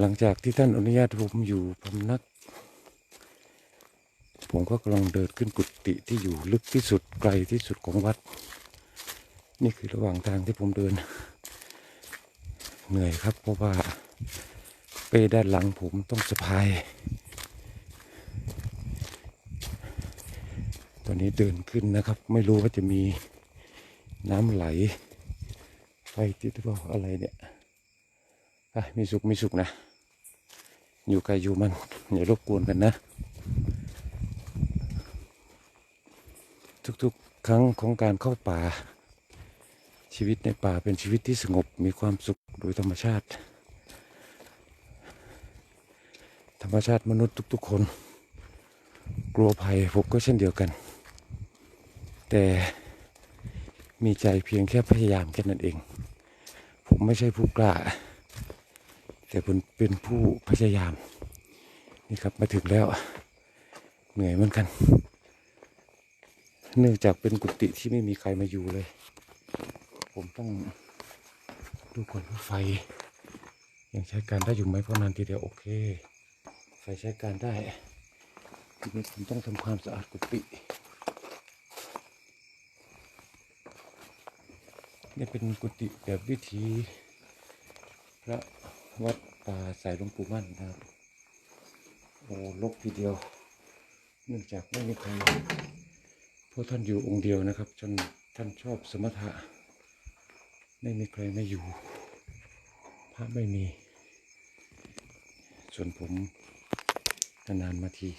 หลังจากที่ท่านอนุญาตผมอยู่พำนัก ผมก็กำลังเดินขึ้นกุฏิที่อยู่ลึกที่สุดไกลที่สุดของวัด นี่คือระหว่างทางที่ผมเดิน เหนื่อยครับเพราะว่าเป้ด้านหลังผมต้องสะพาย ตอนนี้เดินขึ้นนะครับ ไม่รู้ว่าจะมีน้ำไหลไฟติดหรือเปล่าอะไรเนี่ย มีสุขมีสุขนะ อยู่ใครอยู่มันอย่ารบกวนกันนะ ทุกๆ ครั้งของการเข้าป่า ชีวิตในป่าเป็นชีวิตที่สงบมีความสุขโดยธรรมชาติ ธรรมชาติมนุษย์ทุก ๆ คน กลัวภัยผมก็เช่นเดียวกัน แต่มีใจเพียงแค่พยายามแค่นั้นเอง ผมไม่ใช่ผู้กล้า แต่ผมเป็นผู้พยายาม นี่ครับมาถึงแล้ว เหนื่อยเหมือนกัน เนื่องจากเป็นกุฏิที่ไม่มีใครมาอยู่เลย ผมต้องดูก่อนว่าไฟ ยังใช้การได้อยู่ไหมเพราะนานทีเดียวโอเค ไฟใช้การได้ทีนี้ผมต้องทำความสะอาดกุฏินี่เป็นกุฏิแบบวิธีพระ วัดป่าสายหลวงปู่มั่นนะครับ โอ้ลกทีเดียว เนื่องจากไม่มีใครพราะท่านอยู่องค์เดียวนะครับจนท่านชอบสมถะ ไม่มีใครไม่อยู่ พระไม่มี ส่วนผมนานมาที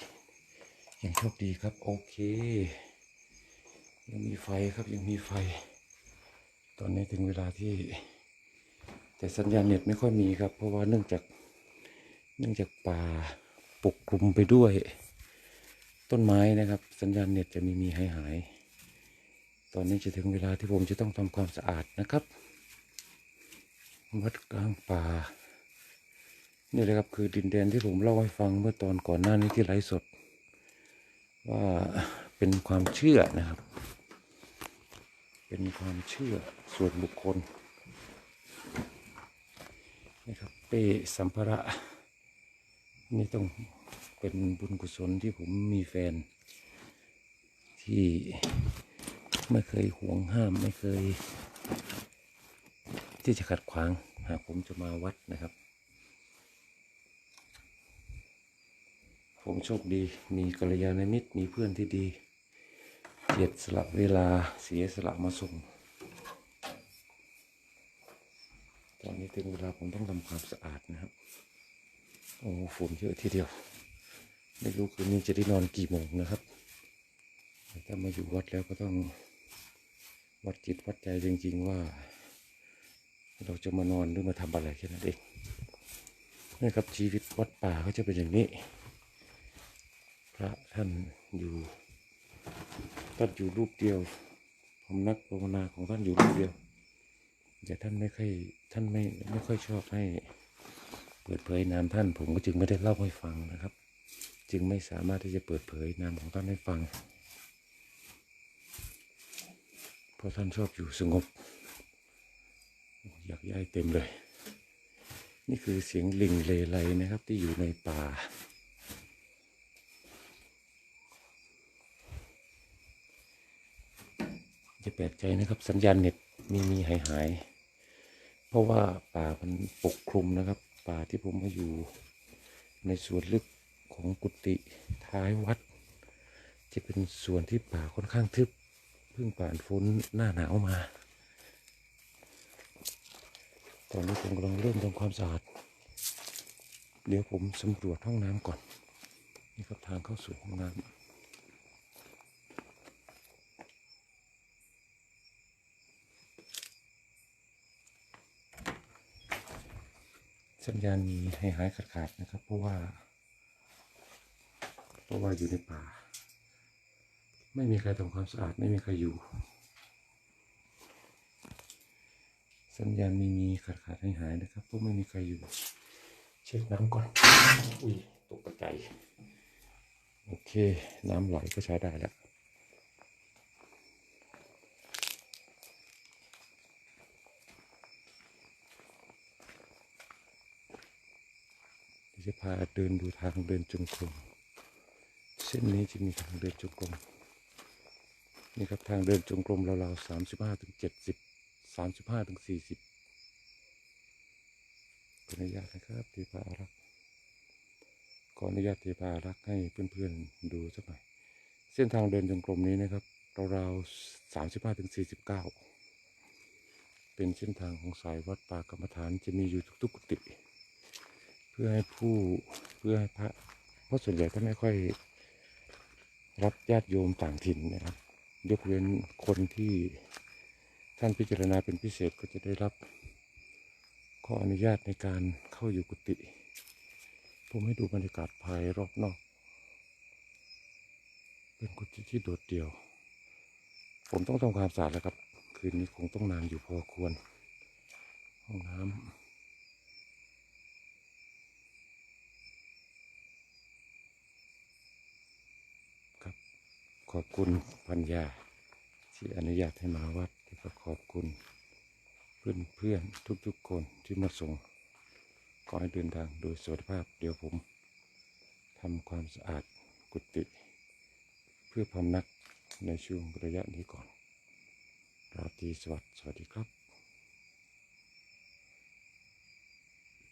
ยังโชคดีครับ โอเค ยังมีไฟครับยังมีไฟ ตอนนี้ถึงเวลาที่ แต่สัญญาณเน็ตไม่ค่อยมีครับ เพราะว่าเนื่องจากเนื่องจากป่าปกคลุมไปด้วย ต้นไม้นะครับ สัญญาณเน็ตจะมีมีหายหายตอนนี้จะถึงเวลาที่ผมจะต้องทำความสะอาดนะครับวัดกลางป่า นี่เลยครับคือดินแดนที่ผมเล่าให้ฟังเมื่อตอนก่อนหน้านี้ที่ไลฟ์สด ว่าเป็นความเชื่อนะครับ เป็นความเชื่อส่วนบุคคล นะครับเป้สัมภาระนี่ต้องเป็นบุญกุศลที่ผมมีแฟน ที่ไม่เคยห่วงห้ามไม่เคย ที่จะขัดขวางหากผมจะมาวัดนะครับ ผมโชคดีมีกัลยาณมิตรมีเพื่อนที่ดีเกียรติสละเวลาเสียสละมาส่ง ตอนนี้ถึงเวลาผมต้องทำความสะอาดนะครับ โอ้ฝุ่นเยอะทีเดียว ไม่รู้คืนนี้จะได้นอนกี่โมงนะครับ ถ้ามาอยู่วัดแล้วก็ต้องวัดจิตวัดใจจริง ๆ ว่า เราจะมานอนหรือมาทำอะไรแค่นั้นเองนี่ครับชีวิตวัดป่าก็จะเป็นอย่างนี้ พระท่านอยู่ท่านอยู่รูปเดียวผมนักภาวนาของท่านอยู่รูปเดียว แต่ท่านไม่ค่อยท่านไม่ไม่ค่อยชอบให้เปิดเผยนามท่าน ผมก็จึงไม่ได้เล่าให้ฟังนะครับ จึงไม่สามารถที่จะเปิดเผยนามของท่านให้ฟัง เพราะท่านชอบอยู่สงบ อยากย้ายเต็มเลย นี่คือเสียงลิงเลไลนะครับที่อยู่ในป่าจะแปลกใจนะครับสัญญาณเน็ตมีมีหายหาย เพราะว่าป่ามันปกคลุมนะครับ ป่าที่ผมมาอยู่ในส่วนลึกของกุฏิท้ายวัด จะเป็นส่วนที่ป่าค่อนข้างทึบเพิ่งผ่านฝนหน้าหนาวมา ตอนนี้ผมกำลังเริ่มทำความสะอาด เดี๋ยวผมสำรวจห้องน้ำก่อน นี่ครับทางเข้าสู่ห้องน้ำ สัญญาณมีให้หายขาดขาดๆนะครับ เพราะว่า เพราะว่าอยู่ในป่า ไม่มีใครทำความสะอาดไม่มีใครอยู่ สัญญาณมีมีขาดขาดให้หายนะครับเพราะไม่มีใครอยู่ เช็คน้ำก่อน อุ้ยตกใจายโอเค น้ำไหลก็ใช้ได้แล้ว จะพาเดินดูทางเดินจงกรมเส้นนี้จะมีทางเดินจงกรมนี่ครับทางเดินจงกรมราวๆสามสิบห้าถึงเจ็ดสิบสามสิบห้าถึงสี่สิบขออนุญาตนะครับเทพารักษ์ขออนุญาตเทพาอารักษ์ให้เพื่อนๆดูสักหน่อยเส้นทางเดินจงกรมนี้นะครับราวๆสามสิบห้าถึงสี่สิบเก้าเป็นเส้นทางของสายวัดป่ากรรมฐานจะมีอยู่ทุกๆกุฏิ เพื่อให้ผู้เพื่อให้พระเพราะส่วนใหญ่ท่านไม่ค่อยรับญาติโยมต่างถิ่นนะครับ ยกเว้นคนที่ท่านพิจารณาเป็นพิเศษก็จะได้รับข้ออนุญาตในการเข้าอยู่กุฏิผมให้ดูบรรยากาศภายรอบนอก เป็นกุฏิที่โดดเดี่ยว ผมต้องทำความสะอาดแล้วครับ คืนนี้คงต้องนานอยู่พอควร ห้องน้ำครับ ขอบคุณปัญญาที่อนุญาตให้มาวัดแล้วก็ขอบคุณเพื่อนเพื่อนๆทุกๆคนที่มาส่งขอให้เดินทางโดยสวัสดิภาพเดี๋ยวผมทำความสะอาดกุฏิเพื่อพำนักในช่วงระยะนี้ก่อนราตรีสวัสดิ์สวัสดีครับ